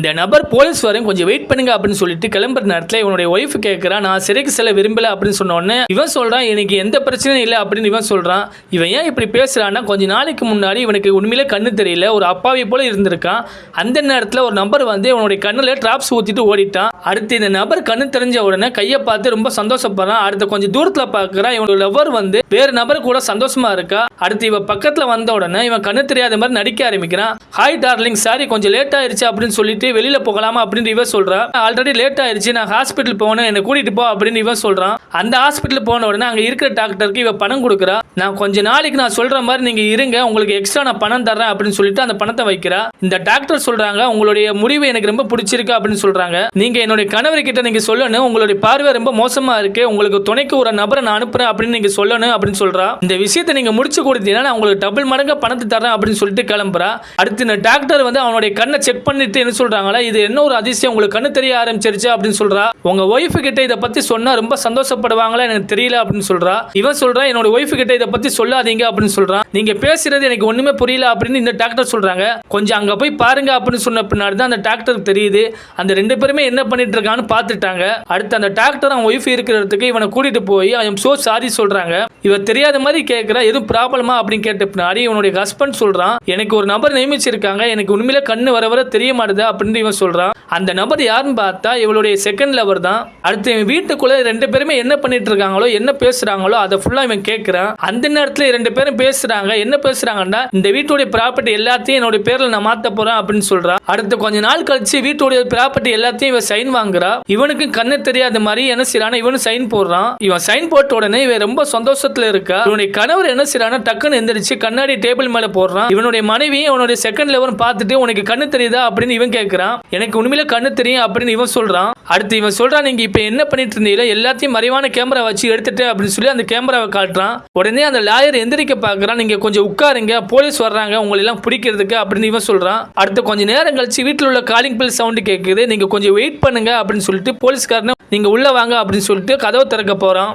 இந்த நபர் போலீஸ் வரையும் கொஞ்சம் வெயிட் பண்ணுங்க அப்படின்னு சொல்லிட்டு கிளம்புற நேரத்தில் இவனுடைய ஒய்ஃப் கேட்கறா நான் சிறைக்கு செல்ல விரும்பல அப்படின்னு சொன்னோடனே இவன் சொல்கிறான் எனக்கு எந்த பிரச்சனையும் இல்லை அப்படின்னு இவன் சொல்கிறான் இவன் ஏன் இப்படி பேசுகிறான்னா கொஞ்சம் நாளைக்கு முன்னாடி இவனுக்கு உண்மையிலே கண்ணு தெரியல ஒரு அப்பாவை போல இருந்திருக்கான். அந்த நேரத்தில் ஒரு நபர் வந்து இவனுடைய கண்ணில் டிராப்ஸ் ஊற்றிட்டு ஓடிட்டான். அடுத்து இந்த நபர் கண்ணு தெரிஞ்ச உடனே கையை பார்த்து ரொம்ப சந்தோஷப்படுறான். அடுத்து கொஞ்சம் தூரத்தில் பார்க்குறான் இவனோட லவர் வந்து வேறு நபர் கூட சந்தோஷமா இருக்கா? அடுத்து இவன் பக்கத்தில் வந்த உடனே இவன் கண்ணு தெரியாத மாதிரி நடிக்க ஆரம்பிக்கிறான். ஹாய் டார்லிங் சாரி கொஞ்சம் லேட் ஆயிடுச்சு அப்படின்னு சொல்லிட்டு வெளியில போகலாமா அப்படின்னு இவன் சொல்றான் ஆல்ரெடி லேட் ஆயிடுச்சு நான் ஹாஸ்பிட்டல் போகணும் என்னை கூட்டிட்டு போ அப்படின்னு இவன் சொல்றான். அந்த ஹாஸ்பிட்டல் போன உடனே அங்க இருக்கிற டாக்டருக்கு இவன் பணம் கொடுக்குறா. நான் கொஞ்ச நாளைக்கு நான் சொல்ற மாதிரி நீங்க இருங்க உங்களுக்கு எக்ஸ்ட்ரா நான் பணம் தர்றேன் அப்படின்னு சொல்லிட்டு அந்த பணத்தை வைக்கிறா. இந்த டாக்டர் சொல்றாங்க உங்களுடைய முடிவு எனக்கு ரொம்ப பிடிச்சிருக்கு அப்படின்னு சொல்றாங்க. நீங்க என்னுடைய கணவர் கிட்ட நீங்க சொல்லணும் உங்களுடைய பார்வை ரொம்ப மோசமா இருக்கு உங்களுக்கு துணைக்கு ஒரு நபரை நான் அனுப்புறேன் அப்படின்னு நீங்க சொல்லணும் அப்படின்னு சொல்றா. இந்த விஷயத்தை நீங்க முடிச்சு கொடுத்தீங்கன்னா நான் உங்களுக்கு டபுள் மடங்கு பணத்தை தரேன் அப்படின்னு சொல்லிட்டு கிளம்புறா. அடுத்து இந்த டாக்டர் வந்து அவனுடைய கண்ணை செக் பண்ணிட்டு என்ன சொல்றாங்களே இது என்ன ஒரு அதிசயம்? உங்களுக்கு கண்ணு தெரிய ஆரம்பிச்சிருச்சு அப்படின்னு சொல்றா. உங்க ஒய்ஃப் கிட்ட இதை பத்தி சொன்னா ரொம்ப சந்தோஷப்படுவாங்களா எனக்கு தெரியல அப்படின்னு சொல்றா. இவன் சொல்றான் என்னோட ஒய்ஃப் கிட்ட இதை பத்தி சொல்லாதீங்க அப்படின்னு சொல்றான் நீங்க பேசுறது எனக்கு ஒண்ணுமே புரியல அப்படின்னு இந்த டாக்டர் சொல்றாங்க. கொஞ்சம் அங்க போய் பாருங்க அப்படின்னு சொன்ன பின்னாடி தான் அந்த டாக்டருக்கு தெரியுது. அந்த ரெண்டு பேருமே என்ன பண்ணிட்டு இருக்கான்னு பார்த்துட்டாங்க. அடுத்து அந்த டாக்டர் அவன் ஒய்ஃப் இருக்கிறதுக்கு இவனை கூட்டிட்டு போய் ஐம் சோ சாரி சொல்றாங்க. இவன் தெரியாத மாதிரி கேட்கிற எதுவும் ப்ராப்ளமா அப்படின்னு கேட்ட பின்னாடி இவனுடைய ஹஸ்பண்ட் சொல்றான். எனக்கு ஒரு நபர் நியமிச்சிருக்காங்க. எனக்கு உண்மையில கண்ணு வர வர தெரிய மாட்டேது அப்படின்னு இவன் சொல்றான் அந்த நபர் யாருன்னு பார்த்தா இவளுடைய செகண்ட் லவர் தான். அடுத்து இவன் வீட்டுக்குள்ள ரெண்டு பேருமே என்ன பண்ணிட்டு இருக்காங்களோ என்ன பேசுறாங்களோ அதை ஃபுல்லா இவன் கேட்குறான் அந்த நேரத்தில் ரெண்டு பேரும் பேசுறாங்க என்ன பேசுறாங்கன்னா இந்த வீட்டுடைய ப்ராப்பர்ட்டி எல்லாத்தையும் என்னோட பேர்ல நான் மாற்ற போறேன் அப்படின்னு சொல்றான். அடுத்து கொஞ்ச நாள் கழிச்சு வீட்டுடைய ப்ராப்பர்ட்டி எல்லாத்தையும் இவன் சைன் வாங்குறா. இவனுக்கு கண்ணு தெரியாத மாதிரி என்ன செய்யறான் இவனும் சைன் போடுறான். இவன் சைன் போட்ட உடனே இவன் ரொம்ப சந்தோஷத்துல இருக்கா. இவனுடைய கணவர் என்ன செய்யறான் டக்குன்னு எந்திரிச்சு கண்ணாடி டேபிள் மேல போடுறான். இவனுடைய மனைவியும் இவனுடைய செகண்ட் லெவல் பார்த்துட்டு உனக்கு கண்ணு தெரியுதா? அப்படின்னு இவன் கேட்கறான் எனக்கு உண்மையில கண்ணு தெரியும் அப்படின்னு இவன் சொல்றான். அடுத்து இவன் சொல்றான் நீங்க இப்ப என்ன பண்ணிட்டு இருந்தீங்களோ எல்லாத்தையும் மறைவான கேமரா வச்சு எடுத்துட்டு அப்படின்னு சொல்லி அந்த கேமராவை காட்டுறான். உடனே அந்த லாயர் எந்திரிக்க பார்க்குறான் நீங்க கொஞ்சம் உட்காருங்க போலீஸ் வர்றாங்க உங்களை எல்லாம் பிடிக்கிறதுக்கு அப்படின்னு இவன் சொல்றான். அடுத்து கொஞ்ச நேரம் கழிச்சு வீட்டில் உள்ள காலிங் பில் சவுண்ட் கேட்குது நீங்க கொஞ்சம் வெயிட் பண்ணுங்க அப்படின்னு சொல்லிட்டு போலீஸ்காரனை நீங்க உள்ள வாங்க அப்படின்னு சொல்லிட்டு கதவை திறக்க போறான்.